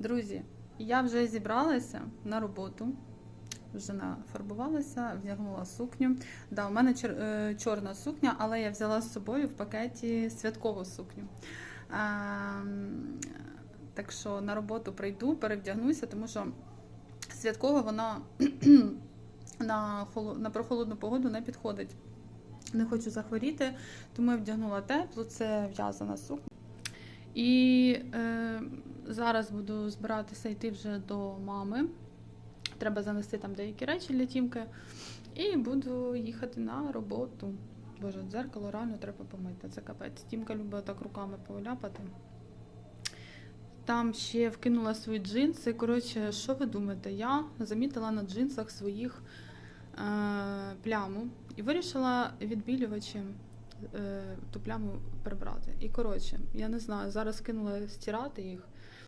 Друзі, я вже зібралася на роботу, вже нафарбувалася, вдягнула сукню. Да, у мене чор- е, чорна сукня, але я взяла з собою в пакеті святкову сукню. Ем, Так що на роботу прийду, перевдягнуся, тому що святкова вона на, на прохолодну погоду не підходить. Не хочу захворіти, тому я вдягнула теплу, це в'язана сукня. І е, зараз буду збиратися йти вже до мами. Треба занести там деякі речі для тімки. І буду їхати на роботу. Боже, дзеркало реально треба помити. Це капець. Тімка любить так руками повляпати. Там ще вкинула свої джинси. Коротше, що ви думаєте? Я замітила на джинсах своїх е, пляму і вирішила відбілювачем е, ту пляму прибрати. І коротше, я не знаю, зараз кинула стирати їх.